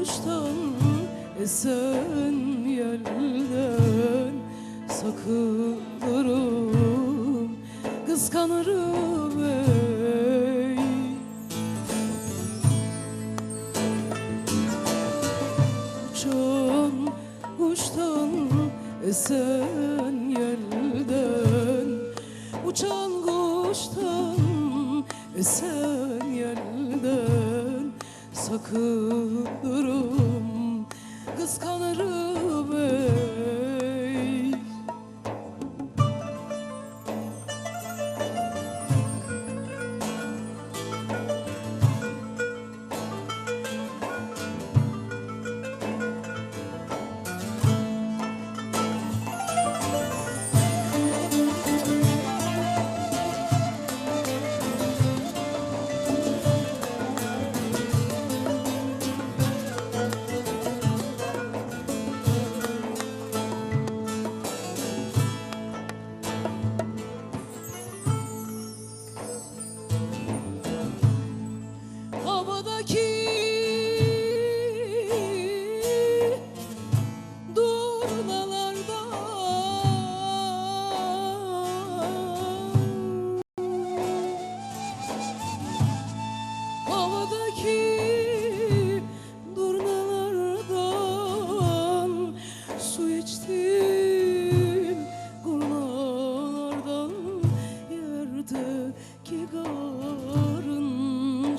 uçtan esen yelden sakınırım kıskanırım ey. Uçan uçtan esen Sakınırım, kıskanırım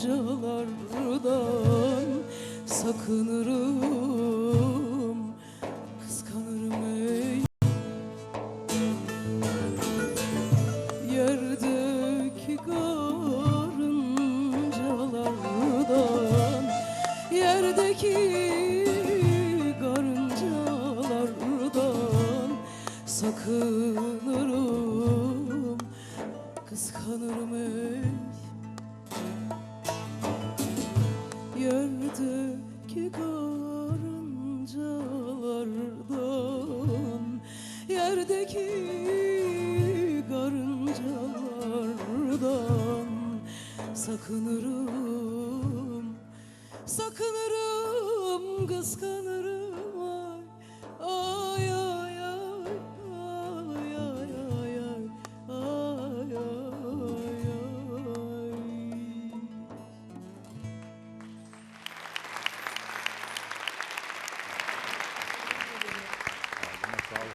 karıncalardan Sakınırım, kıskanırım ey. Yerdeki karıncalardan. Yerdeki karıncalardan. Sakınırım, Yerdeki karıncalardan Yerdeki karıncalardan Sakınırım, sakınırım, kıskanırım